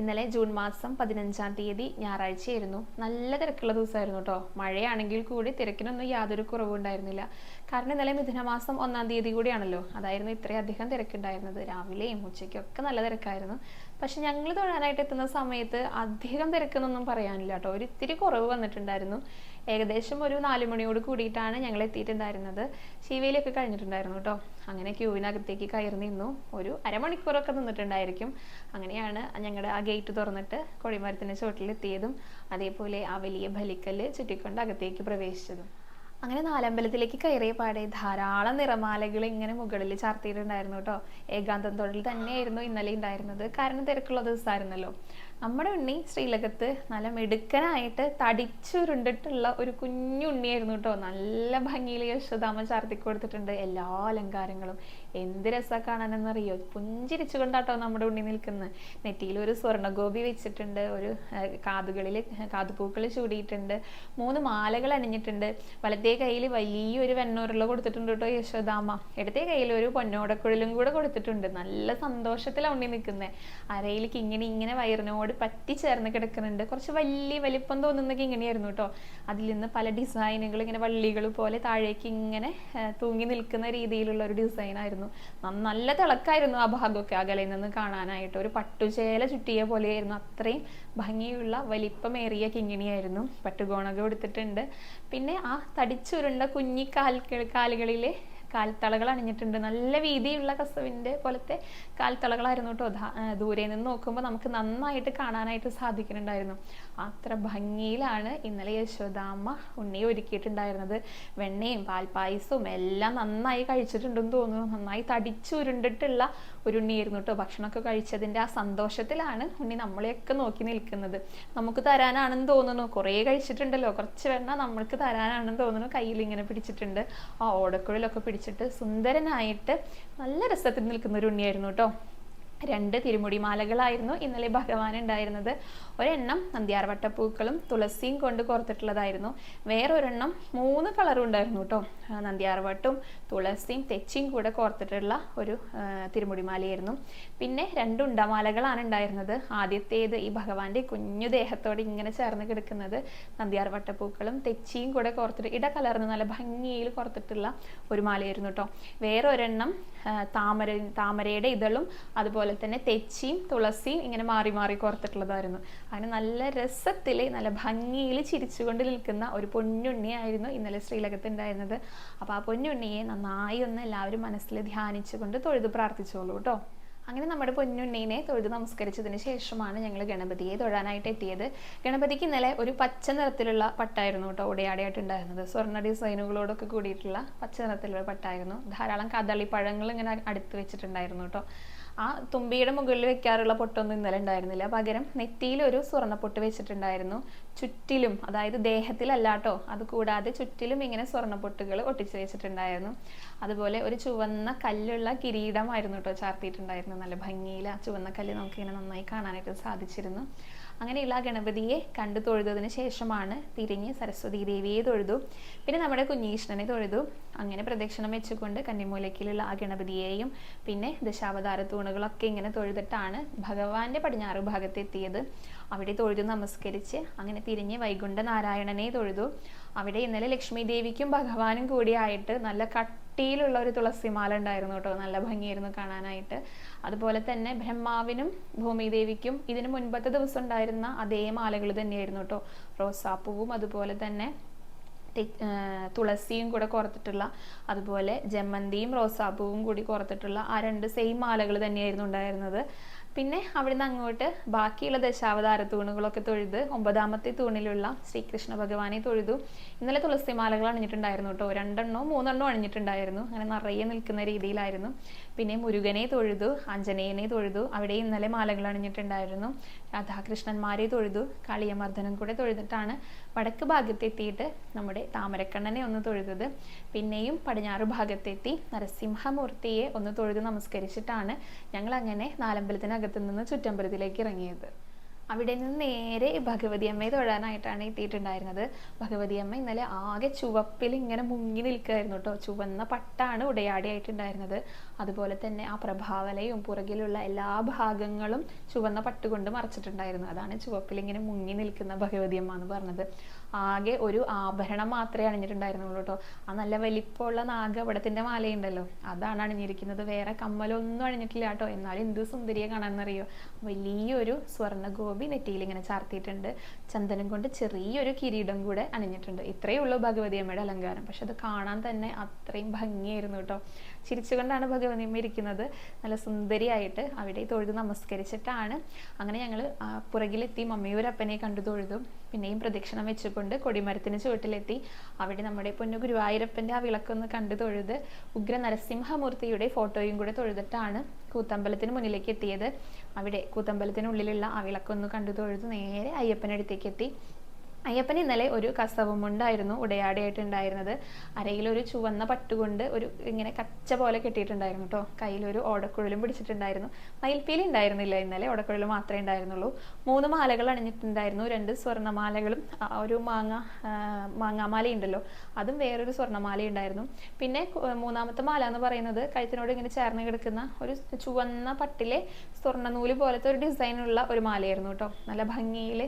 ഇന്നലെ ജൂൺ മാസം പതിനഞ്ചാം തീയതി ഞായറാഴ്ചയായിരുന്നു. നല്ല തിരക്കുള്ള ദിവസമായിരുന്നു കേട്ടോ മഴയാണെങ്കിൽ കൂടി തിരക്കിനൊന്നും യാതൊരു കുറവുണ്ടായിരുന്നില്ല കാരണം ഇന്നലെ മിഥുനമാസം ഒന്നാം തീയതി കൂടിയാണല്ലോ. അതായിരുന്നു ഇത്രയധികം തിരക്കുണ്ടായിരുന്നത്. രാവിലെയും ഉച്ചയ്ക്കും ഒക്കെ നല്ല തിരക്കായിരുന്നു. പക്ഷെ ഞങ്ങൾ തൊഴാനായിട്ട് എത്തുന്ന സമയത്ത് അധികം തിരക്കെന്നൊന്നും പറയാനില്ല കേട്ടോ. ഒരു ഇത്തിരി കുറവ് വന്നിട്ടുണ്ടായിരുന്നു. ഏകദേശം ഒരു നാല് മണിയോട് കൂടിയിട്ടാണ് ഞങ്ങൾ എത്തിയിട്ടുണ്ടായിരുന്നത്. ശിവയിലൊക്കെ കഴിഞ്ഞിട്ടുണ്ടായിരുന്നു കേട്ടോ. അങ്ങനെ ക്യൂവിനകത്തേക്ക് കയറി നിന്നു. ഒരു അരമണിക്കൂറൊക്കെ നിന്നിട്ടുണ്ടായിരിക്കും. അങ്ങനെയാണ് ഞങ്ങളുടെ ആ ഗേറ്റ് തുറന്നിട്ട് കൊടിമരത്തിന്റെ ചോട്ടിലെത്തിയതും അതേപോലെ ആ വലിയ ബലിക്കല്ല് ചുറ്റിക്കൊണ്ട് അകത്തേക്ക് പ്രവേശിച്ചതും. അങ്ങനെ നാലമ്പലത്തിലേക്ക് കയറിയ പാടെ ധാരാളം നിറമാലകൾ ഇങ്ങനെ മുകളിൽ ചാർത്തിയിട്ടുണ്ടായിരുന്നു കേട്ടോ. ഏകാന്തം തൊഴിൽ തന്നെയായിരുന്നു ഇന്നലെ ഉണ്ടായിരുന്നത്. കാരണം തിരക്കുള്ള ദിവസമായിരുന്നല്ലോ. നമ്മുടെ ഉണ്ണി ശ്രീലകത്ത് നല്ല മിടുക്കനായിട്ട് തടിച്ചുരുണ്ടിട്ടുള്ള ഒരു കുഞ്ഞുണ്ണിയായിരുന്നു കേട്ടോ. നല്ല ഭംഗിയിൽ യശോദാമ ചാർത്തി കൊടുത്തിട്ടുണ്ട്. എല്ലാ അലങ്കാരങ്ങളും എന്ത് രസമാണ് കാണാനെന്നറിയോ? പുഞ്ചിരിച്ചുകൊണ്ടാട്ടോ നമ്മുടെ ഉണ്ണി നിൽക്കുന്നത് നെറ്റിയിൽ ഒരു സ്വർണഗോപി വെച്ചിട്ടുണ്ട് ഒരു കാതുകളിൽ കാതുപൂക്കൾ ചൂടിയിട്ടുണ്ട് മൂന്ന് മാലകൾ അണിഞ്ഞിട്ടുണ്ട്. വലത്തേ കയ്യിൽ വലിയൊരു വെണ്ണൂരുള്ള കൊടുത്തിട്ടുണ്ട് കേട്ടോ യശോദാമ്മ. ഇടത്തെ കയ്യിൽ ഒരു പൊന്നോടക്കുഴലും കൂടെ കൊടുത്തിട്ടുണ്ട്. നല്ല സന്തോഷത്തിലാണ് ഉണ്ണി നിൽക്കുന്നത് അരയിലേക്ക് ഇങ്ങനെ ഇങ്ങനെ വയറിനോട് പറ്റിച്ചേർന്ന് കിടക്കുന്നുണ്ട്. കുറച്ച് വലിയ വലിപ്പം തോന്നുന്ന കിങ്ങിണിയായിരുന്നു കേട്ടോ. അതിൽ നിന്ന് പല ഡിസൈനുകൾ ഇങ്ങനെ വള്ളികൾ പോലെ താഴേക്ക് ഇങ്ങനെ തൂങ്ങി നിൽക്കുന്ന രീതിയിലുള്ള ഒരു ഡിസൈൻ ആയിരുന്നു നല്ല തിളക്കായിരുന്നു ആ ഭാഗമൊക്കെ അകലെ നിന്ന് കാണാനായിട്ട്. ഒരു പട്ടുചേല ചുറ്റിയ പോലെയായിരുന്നു. അത്രയും ഭംഗിയുള്ള വലിപ്പമേറിയ കിങ്ങിണിയായിരുന്നു. പട്ടുകോണകം കൊടുത്തിട്ടുണ്ട് പിന്നെ ആ തടിച്ചുരുണ്ട കുഞ്ഞി കാൽ കാലുകളിലെ കാൽത്തളകൾ അണിഞ്ഞിട്ടുണ്ട്. നല്ല വീതിയുള്ള കസവിന്റെ പോലത്തെ കാൽത്തളകളായിരുന്നു കേട്ടോ ദൂരെ നിന്ന് നോക്കുമ്പോൾ നമുക്ക് നന്നായിട്ട് കാണാനായിട്ട് സാധിക്കുന്നുണ്ടായിരുന്നു. അത്ര ഭംഗിയിലാണ് ഇന്നലെ യശോദാമ്മ ഉണ്ണി ഒരുക്കിയിട്ടുണ്ടായിരുന്നത്. വെണ്ണയും പാൽപ്പായസവും എല്ലാം നന്നായി കഴിച്ചിട്ടുണ്ടെന്ന് തോന്നുന്നു. നന്നായി തടിച്ചുരുണ്ടിട്ടുള്ള ഒരു ഉണ്ണിയായിരുന്നു കേട്ടോ ഭക്ഷണമൊക്കെ കഴിച്ചതിന്റെ ആ സന്തോഷത്തിലാണ് ഉണ്ണി നമ്മളെയൊക്കെ നോക്കി നിൽക്കുന്നത്. നമുക്ക് തരാനാണെന്ന് തോന്നുന്നു. കുറേ കഴിച്ചിട്ടുണ്ടല്ലോ. കുറച്ച് വെണ്ണ നമ്മൾക്ക് തരാനാണെന്ന് തോന്നുന്നു. കയ്യിൽ ഇങ്ങനെ പിടിച്ചിട്ടുണ്ട്. ആ ഓടക്കുഴലൊക്കെ പിടിച്ചിട്ട് സുന്ദരനായിട്ട് നല്ല രസത്തിൽ നിൽക്കുന്ന ഒരു ഉണ്ണിയായിരുന്നു കേട്ടോ. രണ്ട് തിരുമുടി മാലകളായിരുന്നു ഇന്നലെ ഭഗവാൻ ഉണ്ടായിരുന്നത് ഒരെണ്ണം നന്ദ്യാർവട്ടപ്പൂക്കളും തുളസിയും കൊണ്ട് കോർത്തിട്ടുള്ളതായിരുന്നു. വേറൊരെണ്ണം മൂന്ന് കളറും ഉണ്ടായിരുന്നു കേട്ടോ. നന്ദ്യാർവട്ടും തുളസിയും തെച്ചിയും കൂടെ കോർത്തിട്ടുള്ള ഒരു തിരുമുടി മാലയായിരുന്നു പിന്നെ രണ്ട് ഉണ്ടമാലകളാണ് ഉണ്ടായിരുന്നത്. ആദ്യത്തേത് ഈ ഭഗവാന്റെ കുഞ്ഞു ദേഹത്തോടെ ഇങ്ങനെ ചേർന്ന് കിടക്കുന്നത് നന്ദ്യാർവട്ടപ്പൂക്കളും തെച്ചിയും കൂടെ കോർത്തിട്ട് ഇട കലർന്ന് നല്ല ഭംഗിയിൽ കോർത്തിട്ടുള്ള ഒരു മാലയായിരുന്നു കേട്ടോ. വേറൊരെണ്ണം താമര താമരയുടെ ഇതളും അതുപോലെ തന്നെ തെച്ചിയും തുളസിയും ഇങ്ങനെ മാറി മാറി കോർത്തിട്ടുള്ളതായിരുന്നു. അങ്ങനെ നല്ല രസത്തിൽ നല്ല ഭംഗിയിൽ ചിരിച്ചുകൊണ്ട് നിൽക്കുന്ന ഒരു പൊന്നുണ്ണിയായിരുന്നു ഇന്നലെ ശ്രീലകത്ത് ഉണ്ടായിരുന്നത്. അപ്പോൾ ആ പൊന്നുണ്ണിയെ നന്നായി ഒന്ന് എല്ലാവരും മനസ്സിൽ ധ്യാനിച്ചുകൊണ്ട് തൊഴുത് പ്രാർത്ഥിച്ചോളൂ കേട്ടോ. അങ്ങനെ നമ്മുടെ പൊന്നുണ്ണീനെ തൊഴുത് നമസ്കരിച്ചതിന് ശേഷമാണ് ഞങ്ങൾ ഗണപതിയെ തൊഴാനായിട്ട് എത്തിയത്. ഗണപതിക്ക് ഇന്നലെ ഒരു പച്ച നിറത്തിലുള്ള പട്ടായിരുന്നു കേട്ടോ ഉടയാടയായിട്ടുണ്ടായിരുന്നത് സ്വർണ ഡിസൈനുകളോടൊക്കെ കൂടിയിട്ടുള്ള പച്ച നിറത്തിലുള്ള പട്ടായിരുന്നു. ധാരാളം കദളിപ്പഴങ്ങൾ ഇങ്ങനെ അടുത്ത് വെച്ചിട്ടുണ്ടായിരുന്നു കേട്ടോ. ആ തുമ്പിയുടെ മുകളിൽ വെക്കാറുള്ള പൊട്ടൊന്നും ഇന്നലെ ഉണ്ടായിരുന്നില്ല. പകരം നെറ്റിയിൽ ഒരു സ്വർണപ്പൊട്ട് വെച്ചിട്ടുണ്ടായിരുന്നു. ചുറ്റിലും അതായത് ദേഹത്തിലല്ലാട്ടോ അത് കൂടാതെ ചുറ്റിലും ഇങ്ങനെ സ്വർണപ്പൊട്ടുകൾ ഒട്ടിച്ചു വെച്ചിട്ടുണ്ടായിരുന്നു. അതുപോലെ ഒരു ചുവന്ന കല്ലുള്ള കിരീടമായിരുന്നു കേട്ടോ ചാർത്തിയിട്ടുണ്ടായിരുന്നു നല്ല ഭംഗിയിൽ ആ ചുവന്ന കല്ല് നമുക്കിങ്ങനെ നന്നായി കാണാനായിട്ട് സാധിച്ചിരുന്നു. അങ്ങനെയുള്ള ഗണപതിയെ കണ്ടു തൊഴുതതിന് ശേഷമാണ് തിരിഞ്ഞ് സരസ്വതി ദേവിയെ തൊഴുതു. പിന്നെ നമ്മുടെ കുഞ്ഞീഷ്ണനെ തൊഴുതു. അങ്ങനെ പ്രദക്ഷിണം വെച്ചുകൊണ്ട് കന്നിമൂലക്കിലുള്ള ആ ഗണപതിയെയും പിന്നെ ദശാവതാര തൂണുകളൊക്കെ ഇങ്ങനെ തൊഴുതിട്ടാണ് ഭഗവാന്റെ പടിഞ്ഞാറ് ഭാഗത്ത് എത്തിയത്. അവിടെ തൊഴുതു നമസ്കരിച്ച് അങ്ങനെ തിരിഞ്ഞ് വൈകുണ്ഠ നാരായണനെ തൊഴുതു. അവിടെ ഇന്നലെ ലക്ഷ്മി ദേവിക്കും ഭഗവാനും കൂടിയായിട്ട് നല്ല കട്ടിയിലുള്ള ഒരു തുളസിമാല ഉണ്ടായിരുന്നു കേട്ടോ. നല്ല ഭംഗിയായിരുന്നു കാണാനായിട്ട്. അതുപോലെ തന്നെ ബ്രഹ്മാവിനും ഭൂമിദേവിക്കും ഇതിനു മുൻപത്തെ ദിവസം ഉണ്ടായിരുന്ന അതേ മാലകൾ തന്നെയായിരുന്നു കേട്ടോ. റോസാപ്പൂവും അതുപോലെ തന്നെ തുളസിയും കൂടെ കോർത്തിട്ടുള്ള അതുപോലെ ജമന്തിയും റോസാപ്പൂവും കൂടി കോർത്തിട്ടുള്ള ആ രണ്ട് സെയിം മാലകൾ തന്നെയായിരുന്നു ഉണ്ടായിരുന്നത്. പിന്നെ അവിടുന്ന് അങ്ങോട്ട് ബാക്കിയുള്ള ദശാവതാര തൂണുകളൊക്കെ തൊഴുത് ഒമ്പതാമത്തെ തൂണിലുള്ള ശ്രീകൃഷ്ണ ഭഗവാനെ തൊഴുതു. ഇന്നലെ തുളസിമാലകൾ അണിഞ്ഞിട്ടുണ്ടായിരുന്നു കേട്ടോ. രണ്ടെണ്ണോ മൂന്നെണ്ണോ അണിഞ്ഞിട്ടുണ്ടായിരുന്നു. അങ്ങനെ നിറയെ നിൽക്കുന്ന രീതിയിലായിരുന്നു. പിന്നെ മുരുകനെ തൊഴുതു ആഞ്ജനേയനെ തൊഴുതു അവിടെ ഇന്നലെ മാലകൾ അണിഞ്ഞിട്ടുണ്ടായിരുന്നു. രാധാകൃഷ്ണന്മാരെ തൊഴുതു കാളിയമർദ്ദനം കൂടെ തൊഴുതിട്ടാണ് വടക്ക് ഭാഗത്തെത്തിയിട്ട് നമ്മുടെ താമരക്കണ്ണനെ ഒന്ന് തൊഴുതത്. പിന്നെയും പടിഞ്ഞാറ് ഭാഗത്തെത്തി നരസിംഹമൂർത്തിയെ ഒന്ന് തൊഴുത് നമസ്കരിച്ചിട്ടാണ് ഞങ്ങൾ അങ്ങനെ നാലമ്പലത്തിനകത്ത് നിന്ന് ചുറ്റമ്പലത്തിലേക്ക് ഇറങ്ങിയത്. അവിടെ നിന്ന് നേരെ ഭഗവതി അമ്മയെ തൊഴാനായിട്ടാണ് എത്തിയിട്ടുണ്ടായിരുന്നത്. ഭഗവതി അമ്മ ഇന്നലെ ആകെ ചുവപ്പിൽ ഇങ്ങനെ മുങ്ങി നിൽക്കുകയായിരുന്നു കേട്ടോ. ചുവന്ന പട്ടാണ് ഉടയാടിയായിട്ടുണ്ടായിരുന്നത്. അതുപോലെ തന്നെ ആ പ്രഭാവലയും പുറകിലുള്ള എല്ലാ ഭാഗങ്ങളും ചുവന്ന പട്ടുകൊണ്ട് മറച്ചിട്ടുണ്ടായിരുന്നു. അതാണ് ചുവപ്പിൽ ഇങ്ങനെ മുങ്ങി നിൽക്കുന്ന ഭഗവതി അമ്മ എന്ന് പറഞ്ഞത്. ആകെ ഒരു ആഭരണം മാത്രമേ അണിഞ്ഞിട്ടുണ്ടായിരുന്നുള്ളൂ കേട്ടോ. ആ നല്ല വലിപ്പമുള്ള നാഗപടത്തിന്റെ മാലയുണ്ടല്ലോ. അതാണ് അണിഞ്ഞിരിക്കുന്നത്. വേറെ കമ്മലൊന്നും അണിഞ്ഞിട്ടില്ല കേട്ടോ. എന്നാലും എന്ത് സുന്ദരിയെ കാണാമെന്നറിയോ? വലിയൊരു സ്വർണ ഗോപി നെറ്റിയിൽ ഇങ്ങനെ ചാർത്തിയിട്ടുണ്ട്. ചന്ദനം കൊണ്ട് ചെറിയൊരു കിരീടം കൂടെ അണിഞ്ഞിട്ടുണ്ട്. ഇത്രയേ ഉള്ളൂ ഭഗവതി അമ്മയുടെ അലങ്കാരം. പക്ഷെ അത് കാണാൻ തന്നെ അത്രയും ഭംഗിയായിരുന്നു കേട്ടോ. ചിരിച്ചുകൊണ്ടാണ് ഭഗവതി അമ്മ ഇരിക്കുന്നത്. നല്ല സുന്ദരിയായിട്ട് അവിടെ തൊഴുത് നമസ്കരിച്ചിട്ടാണ്. അങ്ങനെ ഞങ്ങൾ പുറകിലെത്തി മമ്മിയൂരപ്പനെ കണ്ടു തൊഴുതും. പിന്നെയും പ്രദക്ഷിണം വെച്ചുകൊണ്ട് കൊടിമരത്തിന് ചുവട്ടിലെത്തി. അവിടെ നമ്മുടെ പൊന്നു ഗുരുവായൂരപ്പന്റെ ആ വിളക്കൊന്ന് കണ്ടു തൊഴുത് ഉഗ്ര നരസിംഹമൂർത്തിയുടെ ഫോട്ടോയും കൂടെ തൊഴുതിട്ടാണ് കൂത്തമ്പലത്തിന് മുന്നിലേക്ക് എത്തിയത്. അവിടെ കൂത്തമ്പലത്തിനുള്ളിലുള്ള ആ വിളക്കൊന്ന് കണ്ടു തൊഴുത് നേരെ അയ്യപ്പനടുത്തേക്ക് എത്തി. അയ്യപ്പൻ ഇന്നലെ ഒരു കസവും ഉണ്ടായിരുന്നു ഉടയാടിയായിട്ടുണ്ടായിരുന്നത്. അരയിലൊരു ചുവന്ന പട്ടുകൊണ്ട് ഒരു ഇങ്ങനെ കച്ച പോലെ കെട്ടിയിട്ടുണ്ടായിരുന്നു കേട്ടോ കയ്യിലൊരു ഓടക്കുഴലും പിടിച്ചിട്ടുണ്ടായിരുന്നു. മയിൽപ്പീലി ഉണ്ടായിരുന്നില്ല ഇന്നലെ ഓടക്കുഴൽ മാത്രമേ ഉണ്ടായിരുന്നുള്ളൂ. മൂന്ന് മാലകൾ അണിഞ്ഞിട്ടുണ്ടായിരുന്നു രണ്ട് സ്വർണമാലകളും ഒരു മാങ്ങ മാങ്ങാമാല ഉണ്ടല്ലോ അതും വേറൊരു സ്വർണമാല ഉണ്ടായിരുന്നു. പിന്നെ മൂന്നാമത്തെ മാല എന്ന് പറയുന്നത് കഴുത്തിനോട് ഇങ്ങനെ ചേർന്ന് കിടക്കുന്ന ഒരു ചുവന്ന പട്ടിലെ സ്വർണനൂൽ പോലത്തെ ഒരു ഡിസൈനുള്ള ഒരു മാലയായിരുന്നു കേട്ടോ നല്ല ഭംഗിയിൽ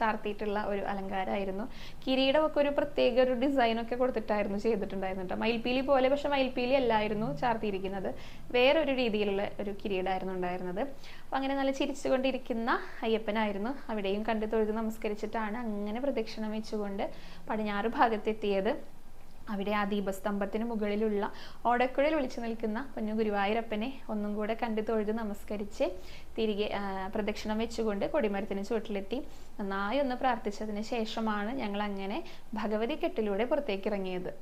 ചാർത്തിയിട്ടുള്ള ഒരു അലങ്കാരമായിരുന്നു. കിരീടമൊക്കെ ഒരു പ്രത്യേക ഒരു ഡിസൈനൊക്കെ കൊടുത്തിട്ടായിരുന്നു ചെയ്തിട്ടുണ്ടായിരുന്നു കേട്ടോ മയിൽപ്പീലി പോലെ പക്ഷെ മയിൽപ്പീലി അല്ലായിരുന്നു ചാർത്തിയിരിക്കുന്നത്. വേറൊരു രീതിയിലുള്ള ഒരു കിരീടമായിരുന്നു ഉണ്ടായിരുന്നത്. അപ്പം അങ്ങനെ നല്ല ചിരിച്ചുകൊണ്ടിരിക്കുന്ന അയ്യപ്പനായിരുന്നു. അവിടെയും കണ്ടു തൊഴുത് നമസ്കരിച്ചിട്ടാണ് അങ്ങനെ പ്രദക്ഷിണം വെച്ചുകൊണ്ട് പടിഞ്ഞാറ് ഭാഗത്തെത്തിയത്. അവിടെ ആ ദീപസ്തംഭത്തിന് മുകളിലുള്ള ഓടക്കുഴൽ വിളിച്ചു നിൽക്കുന്ന കുഞ്ഞു ഗുരുവായൂരപ്പനെ ഒന്നും കൂടെ കണ്ടു തൊഴുത് നമസ്കരിച്ച് തിരികെ പ്രദക്ഷിണം വെച്ചുകൊണ്ട് കൊടിമരത്തിന് ചുവട്ടിലെത്തി. നന്നായി ഒന്ന് പ്രാർത്ഥിച്ചതിന് ശേഷമാണ് ഞങ്ങൾ അങ്ങനെ ഭഗവതി കെട്ടിലൂടെ പുറത്തേക്ക് ഇറങ്ങിയത്.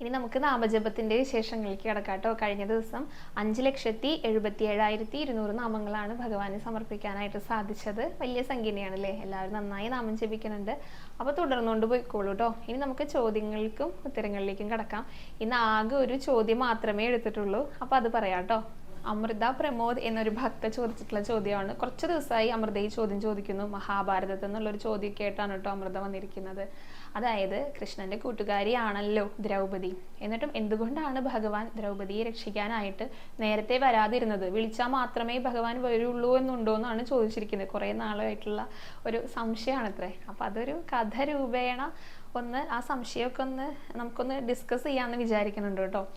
ഇനി നമുക്ക് നാമജപത്തിന്റെ വിശേഷങ്ങളിലേക്ക് കിടക്കാട്ടോ കഴിഞ്ഞ ദിവസം അഞ്ച് ലക്ഷത്തി എഴുപത്തി ഏഴായിരത്തി ഇരുന്നൂറ് നാമങ്ങളാണ് ഭഗവാന് സമർപ്പിക്കാനായിട്ട് സാധിച്ചത്. വലിയ സംഖ്യയാണ് അല്ലേ എല്ലാവരും നന്നായി നാമം ജപിക്കുന്നുണ്ട്. അപ്പോൾ തുടർന്നുകൊണ്ട് പോയിക്കോളൂ കേട്ടോ. ഇനി നമുക്ക് ചോദ്യങ്ങൾക്കും ഉത്തരങ്ങളിലേക്കും കിടക്കാം. ഇന്ന് ആകെ ഒരു ചോദ്യം മാത്രമേ എടുത്തിട്ടുള്ളൂ. അപ്പോൾ അത് പറയാം അമൃത പ്രമോദ് എന്നൊരു ഭക്ത ചോദിച്ചിട്ടുള്ള ചോദ്യമാണ്. കുറച്ച് ദിവസമായി അമൃത ഈ ചോദ്യം ചോദിക്കുന്നു. മഹാഭാരതത്തിൽ നിന്നുള്ളൊരു ചോദ്യം കേട്ടാണ് കേട്ടോ അമൃത വന്നിരിക്കുന്നത്. അതായത് കൃഷ്ണന്റെ കൂട്ടുകാരിയാണല്ലോ ദ്രൗപദി. എന്നിട്ടും എന്തുകൊണ്ടാണ് ഭഗവാൻ ദ്രൗപദിയെ രക്ഷിക്കാനായിട്ട് നേരത്തെ വരാതിരുന്നത്? വിളിച്ചാൽ മാത്രമേ ഭഗവാൻ വരുള്ളൂ എന്നുണ്ടോ എന്നാണ് ചോദിച്ചിരിക്കുന്നത്. കുറേ നാളായിട്ടുള്ള ഒരു സംശയമാണത്രേ. അപ്പം അതൊരു കഥ രൂപേണ ഒന്ന് ആ സംശയമൊക്കെ ഒന്ന് നമുക്കൊന്ന് ഡിസ്കസ് ചെയ്യാമെന്ന് വിചാരിക്കുന്നുണ്ട് കേട്ടോ.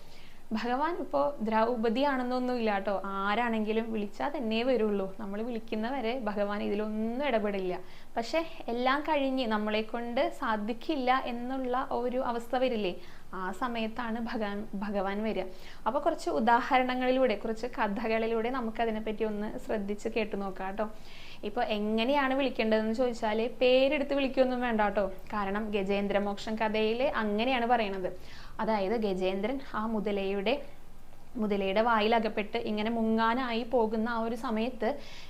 ഭഗവാൻ ഇപ്പോൾ ദ്രൗപദി ആണെന്നൊന്നും ഇല്ല കേട്ടോ. ആരാണെങ്കിലും വിളിച്ചാൽ തന്നെ വരുള്ളൂ. നമ്മൾ വിളിക്കുന്നവരെ ഭഗവാൻ ഇതിലൊന്നും ഇടപെടില്ല. പക്ഷെ എല്ലാം കഴിഞ്ഞ് നമ്മളെ കൊണ്ട് സാധിക്കില്ല എന്നുള്ള ഒരു അവസ്ഥ വരില്ലേ? ആ സമയത്താണ് ഭഗവാൻ ഭഗവാൻ വരിക. അപ്പോൾ കുറച്ച് ഉദാഹരണങ്ങളിലൂടെ കുറച്ച് കഥകളിലൂടെ നമുക്ക് നമുക്കതിനെപ്പറ്റി ഒന്ന് ശ്രദ്ധിച്ച് കേട്ടു നോക്കാം കേട്ടോ. ഇപ്പോൾ എങ്ങനെയാണ് വിളിക്കേണ്ടതെന്ന് ചോദിച്ചാൽ പേരെടുത്ത് വിളിക്കൊന്നും വേണ്ട കേട്ടോ. കാരണം ഗജേന്ദ്രമോക്ഷം കഥയിൽ അങ്ങനെയാണ് പറയണത്. അതായത് ഗജേന്ദ്രൻ ആ മുതലയുടെ മുതലയുടെ വായിലകപ്പെട്ട് ഇങ്ങനെ മുങ്ങാനായി പോകുന്ന ആ ഒരു സമയത്ത്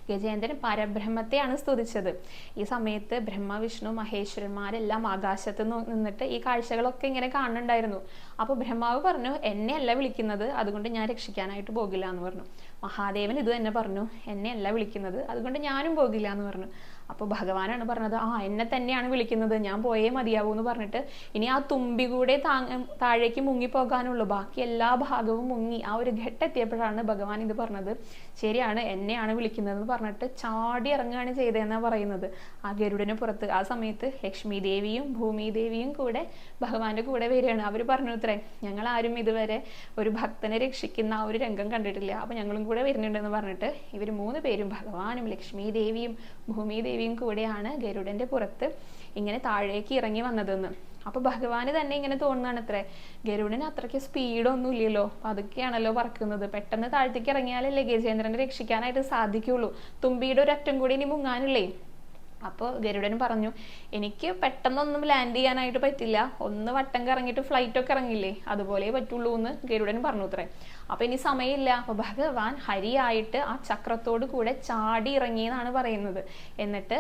ഗജേന്ദ്രൻ പരബ്രഹ്മത്തെയാണ് സ്തുതിച്ചത്. ഈ സമയത്ത് ബ്രഹ്മ വിഷ്ണു മഹേശ്വരന്മാരെല്ലാം ആകാശത്ത് നിന്നിട്ട് ഈ കാഴ്ചകളൊക്കെ ഇങ്ങനെ കാണുന്നുണ്ടായിരുന്നു. അപ്പോൾ ബ്രഹ്മാവ് പറഞ്ഞു എന്നെ അല്ല വിളിക്കുന്നത് അതുകൊണ്ട് ഞാൻ രക്ഷിക്കാനായിട്ട് പോകില്ല എന്ന് പറഞ്ഞു. മഹാദേവൻ ഇത് തന്നെ പറഞ്ഞു എന്നെ അല്ല വിളിക്കുന്നത് അതുകൊണ്ട് ഞാനും പോകില്ല എന്ന് പറഞ്ഞു. അപ്പോൾ ഭഗവാനാണ് പറഞ്ഞത് ആ എന്നെ തന്നെയാണ് വിളിക്കുന്നത്. ഞാൻ പോയേ മതിയാവൂ എന്ന് പറഞ്ഞിട്ട് ഇനി ആ തുമ്പി കൂടെ താഴേക്ക് മുങ്ങിപ്പോകാനുള്ളൂ ബാക്കി എല്ലാ ഭാഗവും മുങ്ങി. ആ ഒരു ഘട്ടെത്തിയപ്പോഴാണ് ഭഗവാൻ ഇത് പറഞ്ഞത്. ശരിയാണ് എന്നെയാണ് വിളിക്കുന്നതെന്ന് പറഞ്ഞിട്ട് ചാടി ഇറങ്ങുകയാണ് ചെയ്തതെന്നാണ് പറയുന്നത്. ആ ഗരുഡന് പുറത്ത് ആ സമയത്ത് ലക്ഷ്മി ദേവിയും ഭൂമി ദേവിയും കൂടെ ഭഗവാന്റെ കൂടെ വരികയാണ്. അവർ പറഞ്ഞു ഇത്രേ ഞങ്ങൾ ആരും ഇതുവരെ ഒരു ഭക്തനെ രക്ഷിക്കുന്ന ആ ഒരു രംഗം കണ്ടിട്ടില്ല. അപ്പൊ ഞങ്ങളും കൂടെ വരുന്നുണ്ടെന്ന് പറഞ്ഞിട്ട് ഇവർ മൂന്ന് പേരും ഭഗവാനും ലക്ഷ്മി ദേവിയും ഭൂമി ദേവിയും കൂടെയാണ് ഗരുഡന്റെ പുറത്ത് ഇങ്ങനെ താഴേക്ക് ഇറങ്ങി വന്നതെന്ന്. അപ്പൊ ഭഗവാന് തന്നെ ഇങ്ങനെ തോന്നുന്നതാണ് അത്രേ. ഗരുഡന് അത്രയ്ക്ക് സ്പീഡൊന്നും ഇല്ലല്ലോ. അതൊക്കെയാണല്ലോ പറക്കുന്നത്. പെട്ടെന്ന് താഴത്തേക്ക് ഇറങ്ങിയാലല്ലേ ഗജേന്ദ്രനെ രക്ഷിക്കാനായിട്ട് സാധിക്കുള്ളൂ. തുമ്പിയുടെ ഒരറ്റം കൂടി ഇനി മുങ്ങാനില്ലേ? അപ്പോൾ ഗരുഡൻ പറഞ്ഞു എനിക്ക് പെട്ടെന്നൊന്നും ലാൻഡ് ചെയ്യാനായിട്ട് പറ്റില്ല. ഒന്ന് വട്ടം കറങ്ങിയിട്ട് ഫ്ലൈറ്റ് ഒക്കെ ഇറങ്ങില്ലേ? അതുപോലെ പറ്റുള്ളൂ എന്ന് ഗരുഡൻ പറഞ്ഞു അത്രേ. അപ്പൊ ഇനി സമയമില്ല. അപ്പൊ ഭഗവാൻ ഹരിയായിട്ട് ആ ചക്രത്തോട് കൂടെ ചാടി ഇറങ്ങി എന്നാണ് പറയുന്നത്. എന്നിട്ട്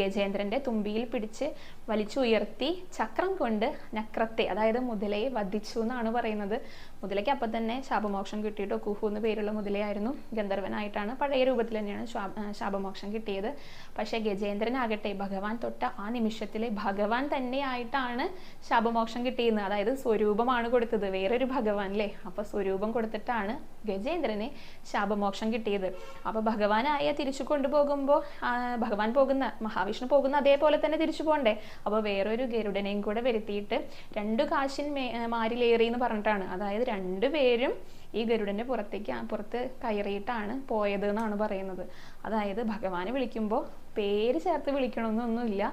ഗജേന്ദ്രന്റെ തുമ്പിയിൽ പിടിച്ച് വലിച്ചുയർത്തി ചക്രം കൊണ്ട് നക്രത്തെ അതായത് മുതലയെ വധിച്ചു എന്നാണ് പറയുന്നത്. മുതലയ്ക്ക് അപ്പം തന്നെ ശാപമോക്ഷം കിട്ടിയിട്ടോ? കുഹു എന്ന് പേരുള്ള മുതലയായിരുന്നു. ഗന്ധർവനായിട്ടാണ് പഴയ രൂപത്തിൽ തന്നെയാണ് ശാപമോക്ഷം കിട്ടിയത്. പക്ഷേ ഗജേന്ദ്രനാകട്ടെ ഭഗവാൻ തൊട്ട ആ നിമിഷത്തിലെ ഭഗവാൻ തന്നെയായിട്ടാണ് ശാപമോക്ഷം കിട്ടിയത് അതായത് സ്വരൂപമാണ് കൊടുത്തത്. വേറൊരു ഭഗവാൻ അല്ലേ? അപ്പൊ സ്വരൂപം കൊടുത്തിട്ടാണ് ഗജേന്ദ്രന് ശാപമോക്ഷം കിട്ടിയത്. അപ്പൊ ഭഗവാനായ തിരിച്ചു കൊണ്ടുപോകുമ്പോൾ ഭഗവാൻ പോകുന്ന മഹാവിഷ്ണു പോകുന്ന അതേപോലെ തന്നെ തിരിച്ചു പോകണ്ടേ അപ്പൊ വേറൊരു ഗരുഡനെയും കൂടെ വരുത്തിയിട്ട് രണ്ടു കാശിൻ മാരിലേറി എന്ന് പറഞ്ഞിട്ടാണ്. അതായത് രണ്ടുപേരും ഈ ഗരുഡന്റെ പുറത്തേക്ക് പുറത്ത് കയറിയിട്ടാണ് പോയത് എന്നാണ് പറയുന്നത്. അതായത് ഭഗവാനെ വിളിക്കുമ്പോൾ പേര് ചേർത്ത് വിളിക്കണമെന്നൊന്നുമില്ല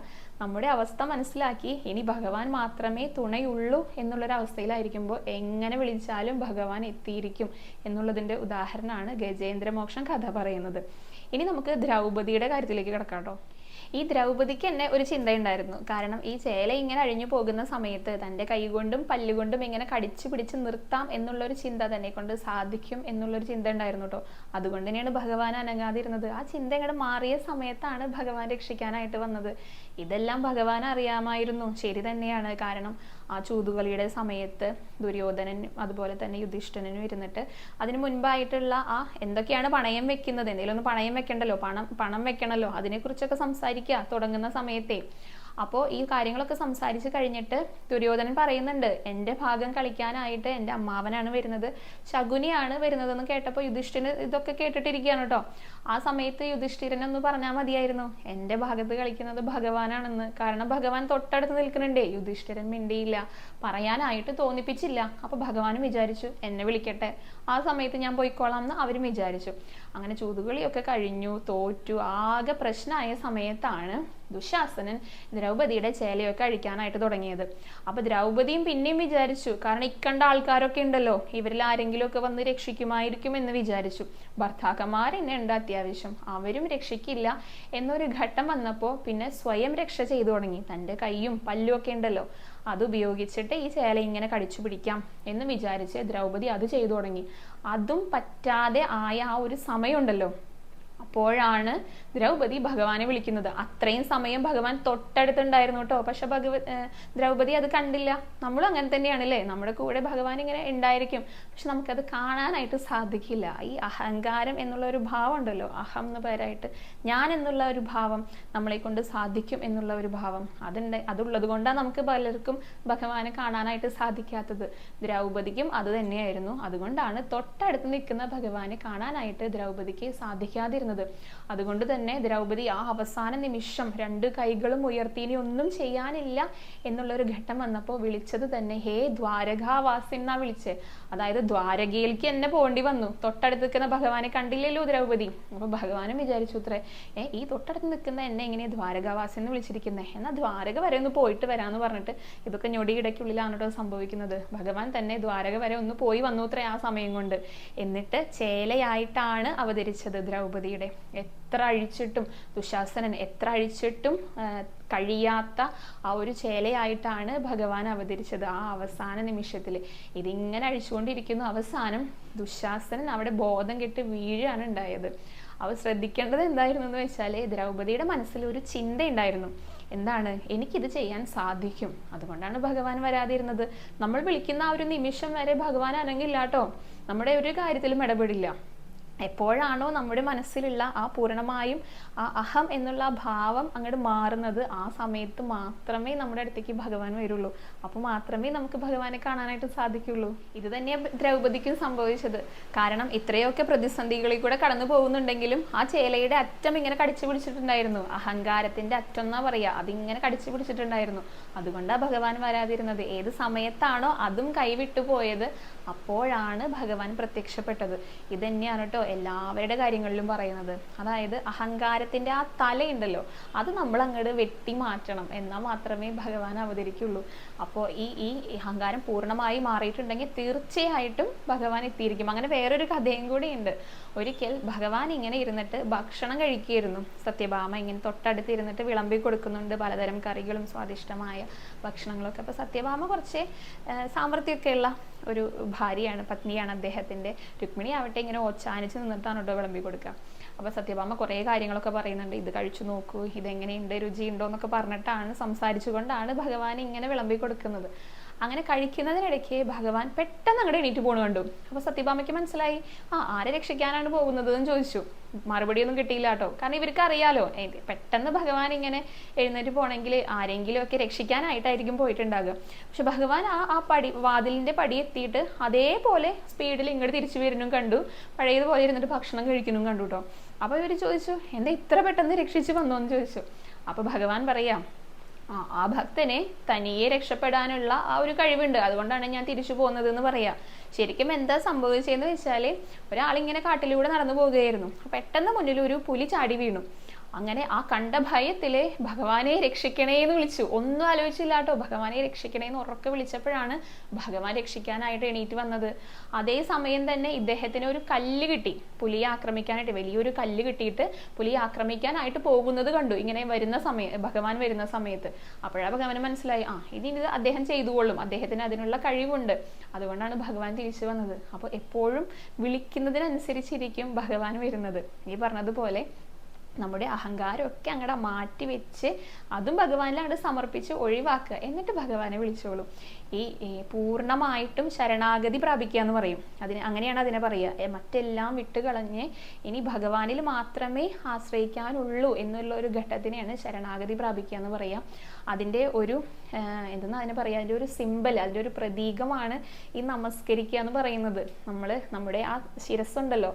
നമ്മുടെ അവസ്ഥ മനസ്സിലാക്കി ഇനി ഭഗവാൻ മാത്രമേ തുണയുള്ളൂ എന്നുള്ളൊരവസ്ഥയിലായിരിക്കുമ്പോൾ എങ്ങനെ വിളിച്ചാലും ഭഗവാൻ എത്തിയിരിക്കും എന്നുള്ളതിന്റെ ഉദാഹരണമാണ് ഗജേന്ദ്രമോക്ഷം കഥ പറയുന്നത്. ഇനി നമുക്ക് ദ്രൗപതിയുടെ കാര്യത്തിലേക്ക് കിടക്കാം കേട്ടോ. ഈ ദ്രൗപദിക്ക് തന്നെ ഒരു ചിന്തയുണ്ടായിരുന്നു. കാരണം ഈ ചേല ഇങ്ങനെ അഴിഞ്ഞു പോകുന്ന സമയത്ത് തന്റെ കൈകൊണ്ടും പല്ലുകൊണ്ടും ഇങ്ങനെ കടിച്ചു പിടിച്ച് നിർത്താം എന്നുള്ളൊരു ചിന്ത തന്നെ കൊണ്ട് സാധിക്കും എന്നുള്ളൊരു ചിന്ത ഉണ്ടായിരുന്നു കേട്ടോ അതുകൊണ്ട് തന്നെയാണ് ഭഗവാൻ അനങ്ങാതിരുന്നത്. ആ ചിന്ത ഇങ്ങോട്ട് മാറിയ സമയത്താണ് ഭഗവാൻ രക്ഷിക്കാനായിട്ട് വന്നത്. ഇതെല്ലാം ഭഗവാൻ അറിയാമായിരുന്നു. ശരി തന്നെയാണ്. കാരണം ആ ചൂതുകളിയുടെ സമയത്ത് ദുര്യോധനൻ അതുപോലെ തന്നെ യുധിഷ്ഠനും ഇരുന്നിട്ട് അതിന് മുൻപായിട്ടുള്ള ആ എന്തൊക്കെയാണ് പണയം വെക്കുന്നത്? എന്തെങ്കിലും ഒന്ന് പണയം വെക്കണ്ടല്ലോ? പണം പണം വെക്കണമല്ലോ അതിനെക്കുറിച്ചൊക്കെ സംസാരിക്കുക. തുടങ്ങുന്ന സമയത്തെ അപ്പോൾ ഈ കാര്യങ്ങളൊക്കെ സംസാരിച്ച് കഴിഞ്ഞിട്ട് ദുര്യോധനൻ പറയുന്നുണ്ട് എന്റെ ഭാഗം കളിക്കാനായിട്ട് എന്റെ അമ്മാവനാണ് വരുന്നത്. ശകുനിയാണ് വരുന്നതെന്ന് കേട്ടപ്പോൾ യുധിഷ്ഠിരന് ഇതൊക്കെ കേട്ടിട്ടിരിക്കുകയാണ് കേട്ടോ ആ സമയത്ത് യുധിഷ്ഠിരൻ ഒന്ന് പറഞ്ഞാൽ മതിയായിരുന്നു എന്റെ ഭാഗത്ത് കളിക്കുന്നത് ഭഗവാനാണെന്ന്. കാരണം ഭഗവാൻ തൊട്ടടുത്ത് നിൽക്കുന്നുണ്ടേ. യുധിഷ്ഠിരൻ മിണ്ടിയില്ല. പറയാനായിട്ട് തോന്നിപ്പിച്ചില്ല. അപ്പോൾ ഭഗവാനും വിചാരിച്ചു എന്നെ വിളിക്കട്ടെ. ആ സമയത്ത് ഞാൻ പോയിക്കോളാം എന്ന് അവരും വിചാരിച്ചു. അങ്ങനെ ചൂതുകളിയൊക്കെ കഴിഞ്ഞു. തോറ്റു. ആകെ പ്രശ്നമായ സമയത്താണ് ദുശാസനൻ ദ്രൗപതിയുടെ ചേലയൊക്കെ അഴിക്കാനായിട്ട് തുടങ്ങിയത്. അപ്പൊ ദ്രൗപതിയും പിന്നെയും വിചാരിച്ചു. കാരണം ഇക്കണ്ട ആൾക്കാരൊക്കെ ഉണ്ടല്ലോ. ഇവരിൽ ആരെങ്കിലും ഒക്കെ വന്ന് രക്ഷിക്കുമായിരിക്കും എന്ന് വിചാരിച്ചു. ഭർത്താക്കന്മാർ എന്നെ ഉണ്ട് അത്യാവശ്യം. അവരും രക്ഷിക്കില്ല എന്നൊരു ഘട്ടം വന്നപ്പോൾ പിന്നെ സ്വയം രക്ഷ ചെയ്തു തുടങ്ങി. തന്റെ കൈയും പല്ലും ഒക്കെ ഉണ്ടല്ലോ. അത് ഉപയോഗിച്ചിട്ട് ഈ ചേല ഇങ്ങനെ കടിച്ചു പിടിക്കാം എന്ന് വിചാരിച്ച് ദ്രൗപദി അത് ചെയ്തു തുടങ്ങി. അതും പറ്റാതെ ആയ ആ ഒരു സമയമുണ്ടല്ലോ. അപ്പോഴാണ് ദ്രൗപദി ഭഗവാനെ വിളിക്കുന്നത്. അത്രയും സമയം ഭഗവാൻ തൊട്ടടുത്തുണ്ടായിരുന്നു കേട്ടോ. പക്ഷെ ഭഗവ ദ്രൗപതി അത് കണ്ടില്ല. നമ്മളും അങ്ങനെ തന്നെയാണ് അല്ലേ നമ്മുടെ കൂടെ ഭഗവാൻ ഇങ്ങനെ ഉണ്ടായിരിക്കും. പക്ഷെ നമുക്കത് കാണാനായിട്ട് സാധിക്കില്ല. ഈ അഹങ്കാരം എന്നുള്ള ഒരു ഭാവം ഉണ്ടല്ലോ. അഹം എന്ന് പേരായിട്ട്. ഞാൻ എന്നുള്ള ഒരു ഭാവം നമ്മളെ കൊണ്ട് സാധിക്കും എന്നുള്ള ഒരു ഭാവം. അതുണ്ട് അതുള്ളത് കൊണ്ടാണ് നമുക്ക് പലർക്കും ഭഗവാനെ കാണാനായിട്ട് സാധിക്കാത്തത്. ദ്രൗപദിക്കും അത് തന്നെയായിരുന്നു. അതുകൊണ്ടാണ് തൊട്ടടുത്ത് നിൽക്കുന്ന ഭഗവാനെ കാണാനായിട്ട് ദ്രൗപദിക്ക് സാധിക്കാതിരുന്നത്. അതുകൊണ്ട് തന്നെ ദ്രൗപദി ആ അവസാന നിമിഷം രണ്ട് കൈകളും ഉയർത്തി ഇനി ഒന്നും ചെയ്യാനില്ല എന്നുള്ളൊരു ഘട്ടം വന്നപ്പോൾ വിളിച്ചത് തന്നെ ഹേ ദ്വാരകാവാസി എന്നാ വിളിച്ചേ അതായത് ദ്വാരകയിലേക്ക് തന്നെ പോകേണ്ടി വന്നു. തൊട്ടടുത്ത് നിൽക്കുന്ന ഭഗവാനെ കണ്ടില്ലല്ലോ ദ്രൗപദി. അപ്പൊ ഭഗവാനും വിചാരിച്ചു അത്രേ ഏ ഈ തൊട്ടടുത്ത് നിൽക്കുന്ന എന്നെ എങ്ങനെ ദ്വാരകാവാസി എന്ന് വിളിച്ചിരിക്കുന്നത് എന്നാ ദ്വാരക വരെ ഒന്ന് പോയിട്ട് വരാന്ന് പറഞ്ഞിട്ട് ഇതൊക്കെ ഞൊടിയിടയ്ക്കുള്ളിലാണ് കേട്ടോ സംഭവിക്കുന്നത്? ഭഗവാൻ തന്നെ ദ്വാരക വരെ ഒന്ന് പോയി വന്നു അത്രേ ആ സമയം കൊണ്ട്. എന്നിട്ട് ചേലയായിട്ടാണ് അവതരിച്ചത് ദ്രൗപദിയുടെ. എത്ര അഴിച്ചിട്ടും ദുശാസനൻ എത്ര അഴിച്ചിട്ടും കഴിയാത്ത ആ ഒരു ചേലയായിട്ടാണ് ഭഗവാൻ അവതരിച്ചത് ആ അവസാന നിമിഷത്തിൽ ഇതിങ്ങനെ അഴിച്ചുകൊണ്ടിരിക്കുന്നു. അവസാനം ദുശാസനൻ അവിടെ ബോധം കെട്ട് വീഴാണ് ഉണ്ടായത്. അവ ശ്രദ്ധിക്കേണ്ടത് എന്തായിരുന്നു എന്ന് വെച്ചാൽ ദ്രൗപദിയുടെ മനസ്സിൽ ഒരു ചിന്തയുണ്ടായിരുന്നു എന്താണ്? എനിക്കിത് ചെയ്യാൻ സാധിക്കും. അതുകൊണ്ടാണ് ഭഗവാൻ വരാതിരുന്നത്. നമ്മൾ വിളിക്കുന്ന ആ ഒരു നിമിഷം വരെ ഭഗവാൻ അനങ്ങില്ല കേട്ടോ. നമ്മുടെ ഒരു കാര്യത്തിലും ഇടപെടില്ല. എപ്പോഴാണോ നമ്മുടെ മനസ്സിലുള്ള ആ പൂർണമായും ആ അഹം എന്നുള്ള ഭാവം അങ്ങോട്ട് മാറുന്നത് ആ സമയത്ത് മാത്രമേ നമ്മുടെ അടുത്തേക്ക് ഭഗവാൻ വരുള്ളൂ. അപ്പോൾ മാത്രമേ നമുക്ക് ഭഗവാനെ കാണാനായിട്ട് സാധിക്കുള്ളൂ. ഇത് തന്നെയാണ് ദ്രൗപദിക്കും സംഭവിച്ചത്. കാരണം ഇത്രയൊക്കെ പ്രതിസന്ധികളിൽ കൂടെ കടന്നു പോകുന്നുണ്ടെങ്കിലും ആ ചേലയുടെ അറ്റം ഇങ്ങനെ കടിച്ചു പിടിച്ചിട്ടുണ്ടായിരുന്നു. അഹങ്കാരത്തിന്റെ അറ്റം എന്നാ പറയാ അതിങ്ങനെ കടിച്ചു പിടിച്ചിട്ടുണ്ടായിരുന്നു. അതുകൊണ്ടാണ് ഭഗവാൻ വരാതിരുന്നത്. ഏത് സമയത്താണോ അതും കൈവിട്ടു പോയത് അപ്പോഴാണ് ഭഗവാൻ പ്രത്യക്ഷപ്പെട്ടത്. ഇത് തന്നെയാണ് കേട്ടോ എല്ലാവരുടെ കാര്യങ്ങളിലും പറയുന്നത്. അതായത് അഹങ്കാരത്തിന്റെ ആ തലയുണ്ടല്ലോ. അത് നമ്മൾ അങ്ങോട്ട് വെട്ടി മാറ്റണം എന്നാൽ മാത്രമേ ഭഗവാൻ അവതരിക്കുള്ളൂ. അപ്പോൾ ഈ ഈ അഹങ്കാരം പൂർണമായി മാറിയിട്ടുണ്ടെങ്കിൽ തീർച്ചയായിട്ടും ഭഗവാൻ എത്തിയിരിക്കും. അങ്ങനെ വേറൊരു കഥയും കൂടി ഉണ്ട്. ഒരിക്കൽ ഭഗവാൻ ഇങ്ങനെ ഇരുന്നിട്ട് ഭക്ഷണം കഴിക്കുകയായിരുന്നു സത്യഭാമ ഇങ്ങനെ തൊട്ടടുത്ത് ഇരുന്നിട്ട് വിളമ്പി കൊടുക്കുന്നുണ്ട് പലതരം കറികളും സ്വാദിഷ്ടമായ ഭക്ഷണങ്ങളൊക്കെ. അപ്പോൾ സത്യഭാമ കുറച്ച് ഉള്ള ഒരു ഭാര്യയാണ് പത്നിയാണ് അദ്ദേഹത്തിന്റെ. രുക്മിണി ആവട്ടെ ഇങ്ങനെ ഓച്ചാനിച്ച് നിന്നിട്ടാണ് കേട്ടോ വിളമ്പി കൊടുക്കുക. അപ്പോൾ സത്യഭാമ കുറേ കാര്യങ്ങളൊക്കെ പറയുന്നുണ്ട്. ഇത് കഴിച്ചു നോക്കൂ ഇതെങ്ങനെയുണ്ട് രുചിയുണ്ടോ എന്നൊക്കെ പറഞ്ഞിട്ടാണ് സംസാരിച്ചുകൊണ്ടാണ് ഭഗവാൻ ഇങ്ങനെ വിളമ്പി കൊടുക്കുന്നത്. അങ്ങനെ കഴിക്കുന്നതിനിടയ്ക്ക് ഭഗവാൻ പെട്ടെന്ന് അങ്ങോട്ട് എണീറ്റ് പോണു കണ്ടു. അപ്പോൾ സത്യഭാമയ്ക്ക് മനസ്സിലായി ആ ആരെ രക്ഷിക്കാനാണ് പോകുന്നത് എന്ന് ചോദിച്ചു. മറുപടിയൊന്നും കിട്ടിയില്ല കേട്ടോ. കാരണം ഇവർക്ക് അറിയാലോ പെട്ടെന്ന് ഭഗവാൻ ഇങ്ങനെ എഴുന്നേറ്റ് പോണെങ്കിൽ ആരെങ്കിലും ഒക്കെ രക്ഷിക്കാനായിട്ടായിരിക്കും പോയിട്ടുണ്ടാകുക പക്ഷെ ഭഗവാൻ ആ ആ പടി വാതിലിന്റെ പടി എത്തിയിട്ട് അതേപോലെ സ്പീഡിൽ ഇങ്ങോട്ട് തിരിച്ചു വരുന്നു കണ്ടു. പഴയതുപോലെ ഇരുന്നിട്ട് ഭക്ഷണം കഴിക്കുന്നു കണ്ടു കേട്ടോ. അപ്പോൾ ഇവർ ചോദിച്ചു എന്താ ഇത്ര പെട്ടെന്ന് രക്ഷിച്ചു വന്നോ? എന്ന് ചോദിച്ചു. അപ്പോൾ ഭഗവാൻ പറയാം ആ ആ ഭക്തനെ തനിയെ രക്ഷപ്പെടാനുള്ള ആ ഒരു കഴിവുണ്ട്. അതുകൊണ്ടാണ് ഞാൻ തിരിച്ചു പോകുന്നത് എന്ന് പറയാ. ശരിക്കും എന്താ സംഭവിച്ചതെന്ന് വെച്ചാൽ ഒരാളിങ്ങനെ കാട്ടിലൂടെ നടന്നു പോവുകയായിരുന്നു. പെട്ടെന്ന് മുന്നിൽ ഒരു പുലി ചാടി വീണു. അങ്ങനെ ആ കണ്ട ഭയത്തിൽ ഭഗവാനെ രക്ഷിക്കണേ എന്ന് വിളിച്ചു. ഒന്നും ആലോചിച്ചില്ല കേട്ടോ. ഭഗവാനെ രക്ഷിക്കണേ എന്ന് ഉറക്കെ വിളിച്ചപ്പോഴാണ് ഭഗവാൻ രക്ഷിക്കാനായിട്ട് എണീറ്റ് വന്നത്. അതേ സമയം തന്നെ ഇദ്ദേഹത്തിന് ഒരു കല്ല് കിട്ടി. പുലിയെ ആക്രമിക്കാനായിട്ട് വലിയൊരു കല്ല് കിട്ടിയിട്ട് പുലിയെ ആക്രമിക്കാനായിട്ട് പോകുന്നത് കണ്ടു. ഇങ്ങനെ വരുന്ന സമയ ഭഗവാൻ വരുന്ന സമയത്ത്. അപ്പോഴാണ് ഭഗവാന് മനസ്സിലായി ആ ഇനി ഇത് അദ്ദേഹം ചെയ്തുകൊള്ളും. അദ്ദേഹത്തിന് അതിനുള്ള കഴിവുണ്ട്. അതുകൊണ്ടാണ് ഭഗവാൻ തിരിച്ചു വന്നത്. അപ്പോൾ എപ്പോഴും വിളിക്കുന്നതിനനുസരിച്ചിരിക്കും ഭഗവാൻ വരുന്നത്. ഈ പറഞ്ഞതുപോലെ നമ്മുടെ അഹങ്കാരമൊക്കെ അങ്ങടെ മാറ്റി വെച്ച് അതും ഭഗവാനിൽ അങ്ങോട്ട് സമർപ്പിച്ച് ഒഴിവാക്കുക. എന്നിട്ട് ഭഗവാനെ വിളിച്ചോളൂ. ഈ പൂർണമായിട്ടും ശരണാഗതി പ്രാപിക്കുക എന്ന് പറയും. അതിന് അങ്ങനെയാണ് അതിനെ പറയുക. മറ്റെല്ലാം വിട്ടുകളഞ്ഞ് ഇനി ഭഗവാനിൽ മാത്രമേ ആശ്രയിക്കാനുള്ളൂ എന്നുള്ള ഒരു ഘട്ടത്തിനെയാണ് ശരണാഗതി പ്രാപിക്കുക എന്ന് പറയാം. അതിന്റെ ഒരു എന്തെന്നാ അതിനെ പറയുക അതിന്റെ ഒരു സിമ്പൽ അതിന്റെ ഒരു പ്രതീകമാണ് ഈ നമസ്കരിക്കുക എന്ന് പറയുന്നത്. നമ്മൾ നമ്മുടെ ആ ശിരസ്സുണ്ടല്ലോ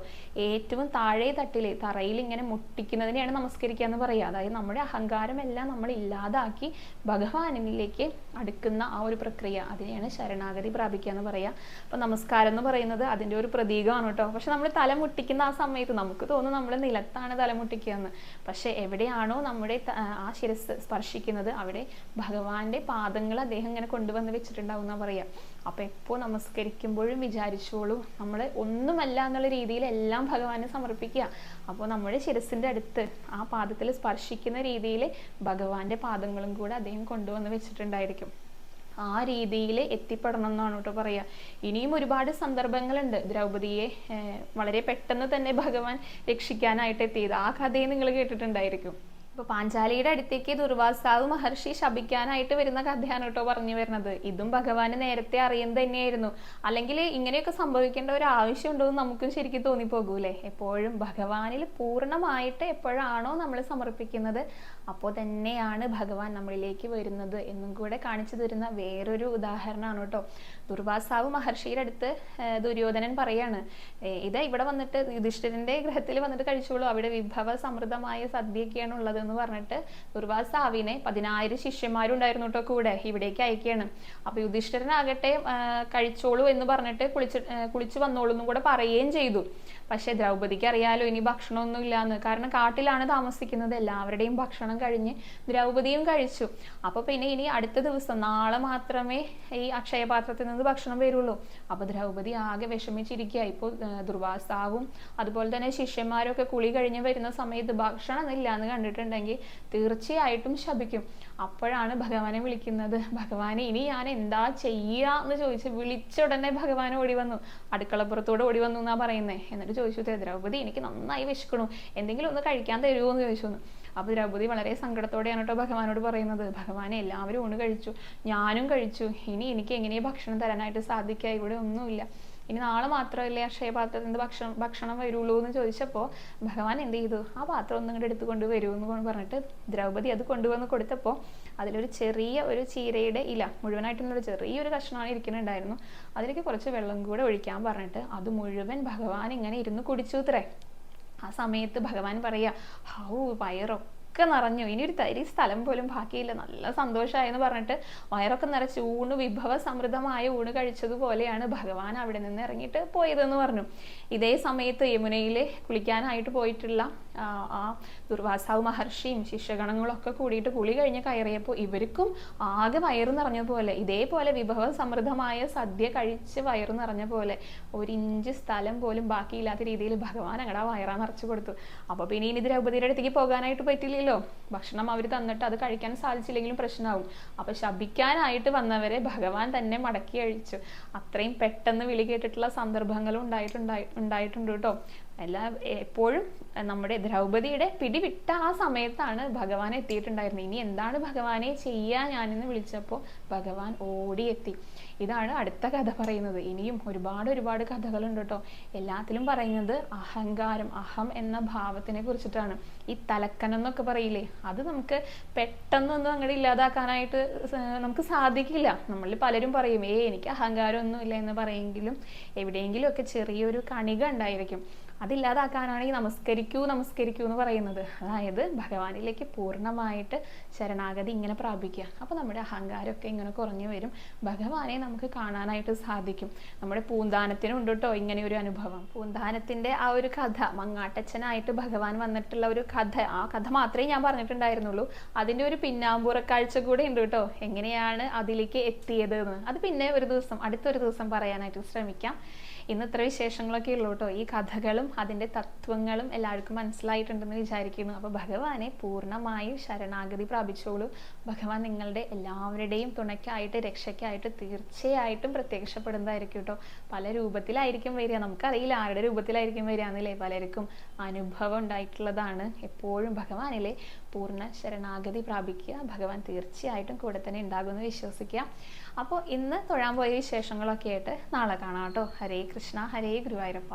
ഏറ്റവും താഴെ തട്ടിൽ തറയിൽ ഇങ്ങനെ മുട്ടിക്കുന്നതിനെയാണ് നമസ്കരിക്കുക എന്ന് പറയുക അതായത് നമ്മുടെ അഹങ്കാരമെല്ലാം നമ്മൾ ഇല്ലാതാക്കി ഭഗവാനിലേക്ക് അടുക്കുന്ന ആ ഒരു പ്രക്രിയ അതിനെയാണ് ശരണാഗതി പ്രാപിക്കുക എന്ന് പറയുക അപ്പോൾ നമസ്കാരം എന്ന് പറയുന്നത് അതിന്റെ ഒരു പ്രതീകമാണ് കേട്ടോ. പക്ഷെ നമ്മൾ തല മുട്ടിക്കുന്ന ആ സമയത്ത് നമുക്ക് തോന്നും നമ്മൾ നിലത്താണ് തല മുട്ടിക്കുക എന്ന്. പക്ഷെ എവിടെയാണോ നമ്മുടെ ആ ശിരസ് സ്പർശിക്കുന്നത് അവിടെ ഭഗവാന്റെ പാദങ്ങൾ അദ്ദേഹം ഇങ്ങനെ കൊണ്ടുവന്ന് വെച്ചിട്ടുണ്ടാവും എന്നാ പറയാ. അപ്പൊ എപ്പോ നമസ്കരിക്കുമ്പോഴും വിചാരിച്ചോളൂ നമ്മൾ ഒന്നുമല്ല എന്നുള്ള രീതിയിൽ എല്ലാം ഭഗവാന് സമർപ്പിക്കുക. അപ്പോൾ നമ്മുടെ ശിരസിന്റെ അടുത്ത് ആ പാദത്തിൽ സ്പർശിക്കുന്ന രീതിയിൽ ഭഗവാന്റെ പാദങ്ങളും കൂടെ അദ്ദേഹം കൊണ്ടുവന്ന് വെച്ചിട്ടുണ്ടായിരിക്കും. ആ രീതിയിൽ എത്തിപ്പെടണം എന്നാണ് കേട്ടോ പറയുക ഇനിയും ഒരുപാട് സന്ദർഭങ്ങളുണ്ട്. ദ്രൗപതിയെ വളരെ പെട്ടെന്ന് തന്നെ ഭഗവാൻ രക്ഷിക്കാനായിട്ട് എത്തിയത്. ആ കഥയെ നിങ്ങൾ കേട്ടിട്ടുണ്ടായിരിക്കും. ഇപ്പൊ പാഞ്ചാലിയുടെ അടുത്തേക്ക് ദുർവാസാവ് മഹർഷി ശപിക്കാനായിട്ട് വരുന്ന കഥയാണ് കേട്ടോ പറഞ്ഞു വരുന്നത്. ഇതും ഭഗവാന് നേരത്തെ അറിയുന്നത് തന്നെയായിരുന്നു. അല്ലെങ്കിൽ ഇങ്ങനെയൊക്കെ സംഭവിക്കേണ്ട ഒരു ആവശ്യമുണ്ടോ എന്ന് നമുക്കും ശരിക്കും തോന്നിപ്പോകൂലേ? എപ്പോഴും ഭഗവാനിൽ പൂർണമായിട്ട് എപ്പോഴാണോ നമ്മൾ സമർപ്പിക്കുന്നത് അപ്പോൾ തന്നെയാണ് ഭഗവാൻ നമ്മളിലേക്ക് വരുന്നത് എന്നും കൂടെ കാണിച്ചു തരുന്ന വേറൊരു ഉദാഹരണമാണ് കേട്ടോ. ദുർവാസാവ് മഹർഷിയുടെ അടുത്ത് ദുര്യോധനൻ പറയാണ് ഇത് ഇവിടെ വന്നിട്ട് യുധിഷ്ഠിരന്റെ ഗ്രഹത്തിൽ വന്നിട്ട് കഴിച്ചോളൂ. അവിടെ വിഭവ സമൃദ്ധമായ സദ്യയൊക്കെയാണ് ഉള്ളത് എന്ന് പറഞ്ഞിട്ട് ദുർവാസാവിനെ പതിനായിരം ശിഷ്യന്മാരും ഉണ്ടായിരുന്നു കേട്ടോ കൂടെ ഇവിടേക്ക് അയക്കുകയാണ്. അപ്പോൾ യുധിഷ്ഠിരനാകട്ടെ കഴിച്ചോളൂ എന്ന് പറഞ്ഞിട്ട് കുളിച്ച് കുളിച്ചു കുളിച്ച് വന്നോളൂ എന്നും കൂടെ പറയുകയും ചെയ്തു. പക്ഷേ ദ്രൗപദിക്ക് അറിയാലോ ഇനി ഭക്ഷണമൊന്നും ഇല്ലാന്ന് കാരണം കാട്ടിലാണ് താമസിക്കുന്നത്. എല്ലാവരുടെയും ഭക്ഷണം കഴിഞ്ഞ് ദ്രൗപതിയും കഴിച്ചു. അപ്പോൾ പിന്നെ ഇനി അടുത്ത ദിവസം നാളെ മാത്രമേ ഈ അക്ഷയപാത്രത്തിൽ നിന്ന് ഭക്ഷണം വരുള്ളൂ. അപ്പോൾ ദ്രൗപതി ആകെ വിഷമിച്ചിരിക്കുക ഇപ്പോൾ ദുർവാസാവും അതുപോലെ തന്നെ ശിഷ്യന്മാരൊക്കെ കുളി കഴിഞ്ഞ് വരുന്ന സമയത്ത് ഭക്ഷണം ഇല്ല എന്ന് കണ്ടിട്ടുണ്ടെങ്കിൽ തീർച്ചയായിട്ടും ശപിക്കും. അപ്പോഴാണ് ഭഗവാനെ വിളിക്കുന്നത്. ഭഗവാനെ ഇനി ഞാൻ എന്താ ചെയ്യുക എന്ന് ചോദിച്ച് വിളിച്ച ഉടനെ ഭഗവാൻ ഓടി വന്നു. അടുക്കളപ്പുറത്തൂടെ ഓടി വന്നു എന്നാ പറയുന്നത് എന്നിട്ട് ചോദിച്ചു ദ്രൗപതി എനിക്ക് നന്നായി വിശക്കണു. എന്തെങ്കിലും ഒന്ന് കഴിക്കാൻ തരുമോ എന്ന് ചോദിച്ചു എന്ന്. അപ്പൊ ദ്രൗപദി വളരെ സങ്കടത്തോടെയാണ് കേട്ടോ ഭഗവാനോട് പറയുന്നത്. ഭഗവാനെ എല്ലാവരും ഊണ് കഴിച്ചു. ഞാനും കഴിച്ചു. ഇനി എനിക്ക് എങ്ങനെയാ ഭക്ഷണം തരാനായിട്ട് സാധിക്കുക ഇവിടെ ഒന്നുമില്ല. ഇനി നാളെ മാത്രമല്ലേ അക്ഷയപാത്രത്തിൽ നിന്ന് ഭക്ഷണം ഭക്ഷണം വരുള്ളൂ എന്ന് ചോദിച്ചപ്പോൾ ഭഗവാൻ എന്ത് ചെയ്തു? ആ പാത്രം ഒന്നും ഇങ്ങോട്ട് എടുത്തുകൊണ്ട് വരൂ എന്ന് പറഞ്ഞിട്ട് ദ്രൗപതി അത് കൊണ്ടുവന്ന് കൊടുത്തപ്പോൾ അതിലൊരു ചെറിയ ഒരു ചീരയുടെ ഇല മുഴുവനായിട്ടുള്ള ചെറിയൊരു കഷ്ണമാണ് ഇരിക്കുന്നുണ്ടായിരുന്നു. അതിലേക്ക് കുറച്ച് വെള്ളം കൂടെ ഒഴിക്കാൻ പറഞ്ഞിട്ട് അത് മുഴുവൻ ഭഗവാൻ ഇങ്ങനെ ഇരുന്ന് കുടിച്ചു ഇത്രേ ആ സമയത്ത് ഭഗവാൻ പറയാ ഹൗ വയറൊക്കെ നിറഞ്ഞു. ഇനി ഒരു തരി സ്ഥലം പോലും ബാക്കിയില്ല. നല്ല സന്തോഷമായെന്ന് പറഞ്ഞിട്ട് വയറൊക്കെ നിറച്ച് ഊണ് വിഭവ സമൃദ്ധമായ ഊണ് കഴിച്ചതുപോലെയാണ് ഭഗവാൻ അവിടെ നിന്ന് ഇറങ്ങിയിട്ട് പോയതെന്ന് പറഞ്ഞു. ഇതേ സമയത്ത് യമുനയിൽ കുളിക്കാനായിട്ട് പോയിട്ടുള്ള ആ, ദുർവാസാവ് മഹർഷിയും ശിഷ്യഗണങ്ങളൊക്കെ കൂടിയിട്ട് കുളി കഴിഞ്ഞ് കയറിയപ്പോൾ ഇവർക്കും ആകെ വയറ് നിറഞ്ഞ പോലെ ഇതേപോലെ വിഭവ സമൃദ്ധമായ സദ്യ കഴിച്ച് വയറ് നിറഞ്ഞ പോലെ ഒരു ഇഞ്ച് സ്ഥലം പോലും ബാക്കിയില്ലാത്ത രീതിയിൽ ഭഗവാൻ അങ്ങടെ വയറാ നിറച്ചു കൊടുത്തു. അപ്പോൾ പിന്നെ ഇനി ദ്രൗപതിയുടെ അടുത്തേക്ക് പോകാനായിട്ട് പറ്റില്ലല്ലോ. ഭക്ഷണം അവർ തന്നിട്ട് അത് കഴിക്കാൻ സാധിച്ചില്ലെങ്കിലും പ്രശ്നമാവും അപ്പൊ ശപിക്കാനായിട്ട് വന്നവരെ ഭഗവാൻ തന്നെ മടക്കി അഴിച്ചു. അത്രയും പെട്ടെന്ന് വിളി കേട്ടിട്ടുള്ള സന്ദർഭങ്ങളും ഉണ്ടായിട്ടുണ്ടായി ഉണ്ടായിട്ടുണ്ട് കേട്ടോ. എല്ലാ എപ്പോഴും നമ്മുടെ ദ്രൗപതിയുടെ പിടിവിട്ട ആ സമയത്താണ് ഭഗവാൻ എത്തിയിട്ടുണ്ടായിരുന്നത്. ഇനി എന്താണ് ഭഗവാനെ ചെയ്യാ ഞാനെന്ന് വിളിച്ചപ്പോൾ ഭഗവാൻ ഓടിയെത്തി. ഇതാണ് അടുത്ത കഥ പറയുന്നത്. ഇനിയും ഒരുപാട് ഒരുപാട് കഥകളുണ്ട് കേട്ടോ. എല്ലാത്തിലും പറയുന്നത് അഹങ്കാരം അഹം എന്ന ഭാവത്തിനെ കുറിച്ചിട്ടാണ്. ഈ തലക്കനം എന്നൊക്കെ പറയില്ലേ? അത് നമുക്ക് പെട്ടെന്നൊന്നും അങ്ങോട്ട് ഇല്ലാതാക്കാനായിട്ട് നമുക്ക് സാധിക്കില്ല. നമ്മളിൽ പലരും പറയും ഏ എനിക്ക് അഹങ്കാരമൊന്നും ഇല്ല എന്ന് പറയെങ്കിലും എവിടെയെങ്കിലും ഒക്കെ ചെറിയൊരു കണിക ഉണ്ടായിരിക്കും. അതില്ലാതാക്കാനാണ് ഈ നമസ്കരിക്കൂ നമസ്കരിക്കൂ എന്ന് പറയുന്നത്. അതായത് ഭഗവാനിലേക്ക് പൂർണമായിട്ട് ശരണാഗതി ഇങ്ങനെ പ്രാപിക്കുക. അപ്പോൾ നമ്മുടെ അഹങ്കാരമൊക്കെ ഇങ്ങനെ കുറഞ്ഞു വരും. ഭഗവാനെ നമുക്ക് കാണാനായിട്ട് സാധിക്കും. നമ്മുടെ പൂന്താനത്തിനുണ്ട് കേട്ടോ ഇങ്ങനെ ഒരു അനുഭവം. പൂന്താനത്തിന്റെ ആ ഒരു കഥ മങ്ങാട്ടച്ഛനായിട്ട് ഭഗവാൻ വന്നിട്ടുള്ള ഒരു കഥ ആ കഥ മാത്രമേ ഞാൻ പറഞ്ഞിട്ടുണ്ടായിരുന്നുള്ളൂ. അതിന്റെ ഒരു പിന്നാമ്പുറ കാഴ്ച കൂടെ ഉണ്ട് കേട്ടോ. എങ്ങനെയാണ് അതിലേക്ക് എത്തിയത് എന്ന്. അത് പിന്നെ ഒരു ദിവസം അടുത്തൊരു ദിവസം പറയാനായിട്ട് ശ്രമിക്കാം. ഇന്ന് ഇത്ര വിശേഷങ്ങളൊക്കെ ഉള്ളൂ കേട്ടോ. ഈ കഥകളും അതിന്റെ തത്വങ്ങളും എല്ലാവർക്കും മനസ്സിലായിട്ടുണ്ടെന്ന് വിചാരിക്കുന്നു. അപ്പോൾ ഭഗവാനെ പൂർണമായും ശരണാഗതി പ്രാപിച്ചോളൂ. ഭഗവാൻ നിങ്ങളുടെ എല്ലാവരുടെയും തുണയ്ക്കായിട്ട് രക്ഷയ്ക്കായിട്ട് തീർച്ചയായിട്ടും പ്രത്യക്ഷപ്പെടുന്നതായിരിക്കും കേട്ടോ. പല രൂപത്തിലായിരിക്കും വരിക. നമുക്കറിയില്ല ആരുടെ രൂപത്തിലായിരിക്കും വരിക എന്നല്ലേ. പലർക്കും അനുഭവം ഉണ്ടായിട്ടുള്ളതാണ്. എപ്പോഴും ഭഗവാനിലെ പൂർണ ശരണാഗതി പ്രാപിക്കുക. ഭഗവാൻ തീർച്ചയായിട്ടും കൂടെ തന്നെ ഉണ്ടാകുമെന്ന് വിശ്വസിക്കുക. അപ്പോൾ ഇന്ന് തൊഴാൻ പോയ വിശേഷങ്ങളൊക്കെ ആയിട്ട് നാളെ കാണാം കേട്ടോ. ഹരേ കൃഷ്ണ ഹരേ ഗുരുവായൂരപ്പ.